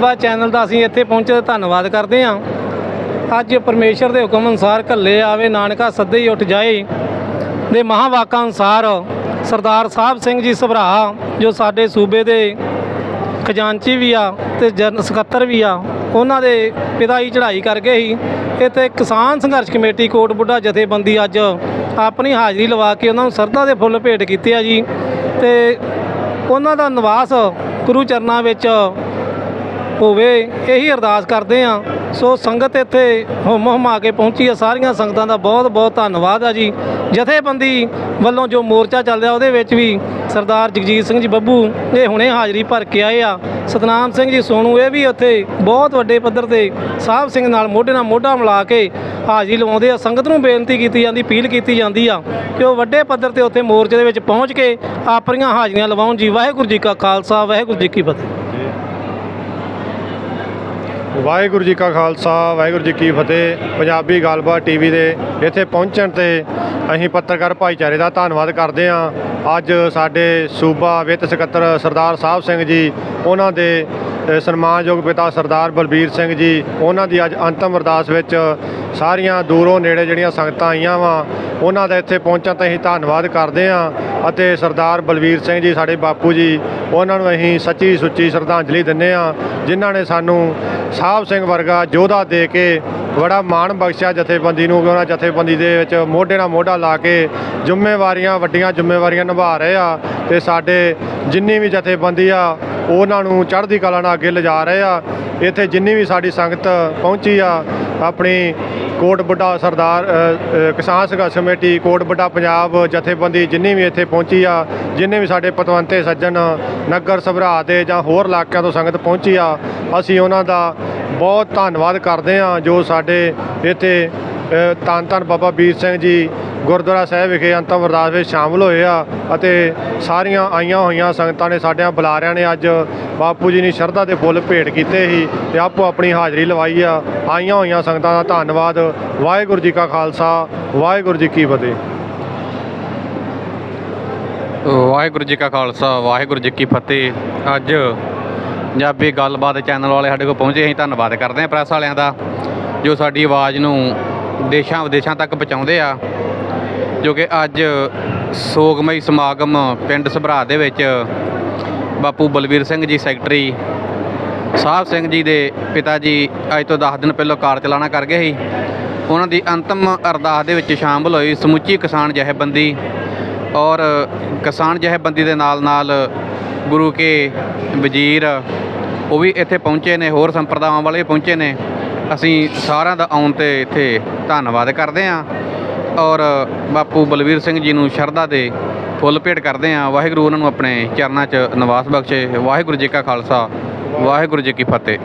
ਵਾ ਚੈਨਲ ਦਾ ਅਸੀਂ ਇੱਥੇ ਪਹੁੰਚੇ ਦਾ ਧੰਨਵਾਦ ਕਰਦੇ ਹਾਂ। ਅੱਜ ਪਰਮੇਸ਼ਰ ਦੇ ਹੁਕਮ ਅਨੁਸਾਰ ਘੱਲੇ ਆਵੇ, ਨਾਨਕਾ ਸੱਦੇ ਹੀ ਉੱਠ ਜਾਏ। ਦੇ ਮਹਾਵਾਕਾਂ ਅਨੁਸਾਰ ਸਰਦਾਰ ਸਾਹਿਬ ਸਿੰਘ ਜੀ ਸਭਰਾ, ਜੋ ਸਾਡੇ ਸੂਬੇ ਦੇ ਖਜ਼ਾਨਚੀ ਵੀ ਆ ਤੇ ਜਨ ਸਕੱਤਰ ਵੀ ਆ, ਉਹਨਾਂ ਦੇ ਪਿਤਾ ਜੀ ਚੜ੍ਹਾਈ ਕਰ ਗਏ ਸੀ ਇੱਥੇ ਕਿਸਾਨ ਸੰਘਰਸ਼ ਕਮੇਟੀ ਕੋਟ ਬੁੱਢਾ ਜਥੇਬੰਦੀ ਅੱਜ ਆਪਣੀ ਹਾਜ਼ਰੀ ਲਵਾ ਕੇ ਉਹਨਾਂ ਨੂੰ ਸਰਦਾ ਦੇ ਫੁੱਲ ਭੇਟ ਕੀਤੇ ਆ ਜੀ। ਤੇ ਉਹਨਾਂ ਦਾ ਨਿਵਾਸ ਗੁਰੂ ਚਰਨਾਂ ਵਿੱਚ ਹੋਵੇ, ਇਹੀ ਅਰਦਾਸ ਕਰਦੇ ਆ ਸੋ ਸੰਗਤ ਇੱਥੇ ਹੁਮ ਹੁਮਾ ਕੇ ਪਹੁੰਚੀ ਆ। ਸਾਰੀਆਂ ਸੰਗਤਾਂ ਦਾ ਬਹੁਤ ਬਹੁਤ ਧੰਨਵਾਦ ਆ ਜੀ। ਜਥੇਬੰਦੀ ਵੱਲੋਂ ਜੋ ਮੋਰਚਾ ਚੱਲ ਰਿਹਾ, ਉਹਦੇ ਵਿੱਚ ਵੀ ਸਰਦਾਰ ਜਗਜੀਤ ਸਿੰਘ ਜੀ ਬੱਬੂ, ਇਹ ਹੁਣੇ ਹਾਜ਼ਰੀ ਭਰ ਕੇ ਆਏ ਆ। ਸਤਨਾਮ ਸਿੰਘ ਜੀ ਸੋਨੂ, ਇਹ ਵੀ ਉੱਥੇ ਬਹੁਤ ਵੱਡੇ ਪੱਧਰ ਤੇ ਸਾਹਿਬ ਸਿੰਘ ਨਾਲ ਮੋਢੇ ਨਾਲ ਮੋਢਾ ਮਿਲਾ ਕੇ ਹਾਜ਼ਰੀ ਲਵਾਉਂਦੇ ਆ। ਸੰਗਤ ਨੂੰ ਬੇਨਤੀ ਕੀਤੀ ਜਾਂਦੀ, ਅਪੀਲ ਕੀਤੀ ਜਾਂਦੀ ਆ ਕਿ ਉਹ ਵੱਡੇ ਪੱਧਰ ਤੇ ਉੱਥੇ ਮੋਰਚੇ ਦੇ ਵਿੱਚ ਪਹੁੰਚ ਕੇ ਆਪਣੀਆਂ ਹਾਜ਼ਰੀਆਂ ਲਵਾਉਣ ਜੀ। ਵਾਹਿਗੁਰੂ ਜੀ ਕਾ ਖਾਲਸਾ, ਵਾਹਿਗੁਰੂ ਜੀ ਕੀ ਫਤਿਹ। ਵਾਹਿਗੁਰੂ ਜੀ ਕਾ ਖਾਲਸਾ, ਵਾਹਿਗੁਰੂ ਜੀ ਕੀ ਫਤਿਹ। ਪੰਜਾਬੀ ਗੱਲਬਾਤ ਟੀਵੀ ਦੇ ਇੱਥੇ ਪਹੁੰਚਣ ਤੇ ਅਸੀਂ ਪੱਤਰਕਾਰ ਭਾਈਚਾਰੇ ਦਾ ਧੰਨਵਾਦ ਕਰਦੇ ਹਾਂ। ਅੱਜ ਸਾਡੇ ਸੂਬਾ ਵਿੱਤ ਸਕੱਤਰ ਸਰਦਾਰ ਸਾਹਿਬ ਸਿੰਘ ਜੀ, ਉਹਨਾਂ ਦੇ ਸਨਮਾਨਯੋਗ ਪਿਤਾ ਸਰਦਾਰ ਬਲਬੀਰ ਸਿੰਘ ਜੀ, ਉਹਨਾਂ ਦੀ ਅੱਜ ਅੰਤਮ ਅਰਦਾਸ ਵਿੱਚ ਸਾਰੀਆਂ ਦੂਰੋਂ ਨੇੜੇ ਜਿਹੜੀਆਂ ਸੰਗਤਾਂ ਆਈਆਂ ਵਾ, ਉਹਨਾਂ ਦਾ ਇੱਥੇ ਪਹੁੰਚਣ ਤੇ ਅਸੀਂ ਧੰਨਵਾਦ ਕਰਦੇ ਹਾਂ। ਅਤੇ ਸਰਦਾਰ ਬਲਬੀਰ ਸਿੰਘ ਜੀ, ਸਾਡੇ ਬਾਪੂ ਜੀ, ਉਹਨਾਂ ਨੂੰ ਅਸੀਂ ਸੱਚੀ ਸੁੱਚੀ ਸ਼ਰਧਾਂਜਲੀ ਦਿੰਦੇ ਹਾਂ, ਜਿਨ੍ਹਾਂ ਨੇ ਸਾਨੂੰ ਸਾਹਿਬ ਸਿੰਘ ਵਰਗਾ ਯੋਧਾ ਦੇ ਕੇ ਬੜਾ ਮਾਣ ਬਖਸ਼ਿਆ ਜਥੇਬੰਦੀ ਨੂੰ, ਕਿ ਉਹਨਾਂ ਜਥੇਬੰਦੀ ਦੇ ਵਿੱਚ ਮੋਢੇ ਨਾਲ ਮੋਢਾ ਲਾ ਕੇ ਜ਼ਿੰਮੇਵਾਰੀਆਂ, ਵੱਡੀਆਂ ਜ਼ਿੰਮੇਵਾਰੀਆਂ ਨਿਭਾ ਰਹੇ ਆ ਤੇ ਸਾਡੇ ਜਿੰਨੀ ਵੀ ਜਥੇਬੰਦੀ ਆ, ਉਹਨਾਂ ਨੂੰ ਚੜ੍ਹਦੀ ਕਲਾ ਨਾਲ ਅੱਗੇ ਲਿਜਾ ਰਹੇ ਆ। ਇੱਥੇ ਜਿੰਨੀ ਵੀ ਸਾਡੀ ਸੰਗਤ ਪਹੁੰਚੀ ਆ ਆਪਣੀ ਕੋਟ ਬੁੱਢਾ ਸਰਦਾਰ ਕਿਸਾਨ ਸੰਘਰਸ਼ ਕਮੇਟੀ, ਕੋਟ ਬੁੱਢਾ ਪੰਜਾਬ ਜਥੇਬੰਦੀ ਜਿੰਨੀ ਵੀ ਇੱਥੇ ਪਹੁੰਚੀ ਆ, ਜਿੰਨੇ ਵੀ ਸਾਡੇ ਪਤਵੰਤੇ ਸੱਜਣ ਨਗਰ ਸਭਰਾ ਦੇ ਜਾਂ ਹੋਰ ਇਲਾਕਿਆਂ ਤੋਂ ਸੰਗਤ ਪਹੁੰਚੀ ਆ, ਅਸੀਂ ਉਹਨਾਂ ਦਾ ਬਹੁਤ ਧੰਨਵਾਦ ਕਰਦੇ ਹਾਂ ਜੋ ਸਾਡੇ ਇੱਥੇ ਅ, ਧੰਨ ਧੰਨ ਬਾਬਾ ਵੀਰ ਸਿੰਘ ਜੀ ਗੁਰਦੁਆਰਾ ਸਾਹਿਬ ਵਿਖੇ ਅੰਤਮ ਅਰਦਾਸ ਵਿੱਚ ਸ਼ਾਮਲ ਹੋਏ ਆ ਅਤੇ ਸਾਰੀਆਂ ਆਈਆਂ ਹੋਈਆਂ ਸੰਗਤਾਂ ਨੇ ਸਾਡਿਆਂ ਬੁਲਾਰਿਆਂ ਨੇ ਅੱਜ ਬਾਪੂ ਜੀ ਨੇ ਸ਼ਰਧਾ ਦੇ ਫੁੱਲ ਭੇਟ ਕੀਤੇ ਸੀ ਤੇ ਆਪੋ ਆਪਣੀ ਹਾਜ਼ਰੀ ਲਵਾਈ ਆ। ਆਈਆਂ ਹੋਈਆਂ ਸੰਗਤਾਂ ਦਾ ਧੰਨਵਾਦ। ਵਾਹਿਗੁਰੂ ਜੀ ਕਾ ਖਾਲਸਾ ਵਾਹਿਗੁਰੂ ਜੀ ਕੀ ਫਤਿਹ। ਵਾਹਿਗੁਰੂ ਜੀ ਕਾ ਖਾਲਸਾ ਵਾਹਿਗੁਰੂ ਜੀ ਕੀ ਫਤਿਹ। ਅੱਜ ਪੰਜਾਬੀ ਗੱਲਬਾਤ ਚੈਨਲ ਵਾਲੇ ਸਾਡੇ ਕੋਲ ਪਹੁੰਚੇ ਅਸੀਂ ਧੰਨਵਾਦ ਕਰਦੇ ਹਾਂ ਪ੍ਰੈਸ ਵਾਲਿਆਂ ਦਾ ਜੋ ਸਾਡੀ ਆਵਾਜ਼ ਨੂੰ ਦੇਸ਼ਾਂ ਵਿਦੇਸ਼ਾਂ ਤੱਕ ਪਹੁੰਚਾਉਂਦੇ ਆ, ਜੋ ਕਿ ਅੱਜ ਸੋਗਮਈ ਸਮਾਗਮ ਪਿੰਡ ਸਭਰਾ ਦੇ ਵਿੱਚ ਬਾਪੂ ਬਲਵੀਰ ਸਿੰਘ ਜੀ ਸੈਕਟਰੀ ਸਾਹਿਬ ਸਿੰਘ ਜੀ ਦੇ ਪਿਤਾ ਜੀ ਅੱਜ ਤੋਂ 10 ਦਿਨ ਪਹਿਲਾਂ ਕਾਰ ਚਲਾਣਾ ਕਰ ਗਏ ਸੀ। ਉਹਨਾਂ ਦੀ ਅੰਤਮ ਅਰਦਾਸ ਦੇ ਵਿੱਚ ਸ਼ਾਮਲ ਹੋਈ ਸਮੁੱਚੀ ਕਿਸਾਨ ਜਥੇਬੰਦੀ ਔਰ ਕਿਸਾਨ ਜਥੇਬੰਦੀ ਦੇ ਨਾਲ ਨਾਲ ਗੁਰੂ ਕੇ ਵਜ਼ੀਰ ਉਹ ਵੀ ਇੱਥੇ ਪਹੁੰਚੇ ਨੇ, ਹੋਰ ਸੰਪਰਦਾਵਾਂ ਵਾਲੇ ਵੀ ਪਹੁੰਚੇ ਨੇ। ਅਸੀਂ ਸਾਰਿਆਂ ਦਾ ਆਉਣ ਤੇ ਇੱਥੇ ਧੰਨਵਾਦ ਕਰਦੇ ਹਾਂ ਔਰ ਬਾਪੂ ਬਲਵੀਰ ਸਿੰਘ ਜੀ ਨੂੰ ਸ਼ਰਧਾ ਦੇ ਫੁੱਲ ਭੇਟ ਕਰਦੇ ਹਾਂ। ਵਾਹਿਗੁਰੂ ਉਹਨਾਂ ਨੂੰ ਆਪਣੇ ਚਰਨਾਂ 'ਚ ਨਿਵਾਸ ਬਖਸ਼ੇ। ਵਾਹਿਗੁਰੂ ਜੀ ਕਾ ਖਾਲਸਾ, ਵਾਹਿਗੁਰੂ ਜੀ ਕੀ ਫਤਿਹ।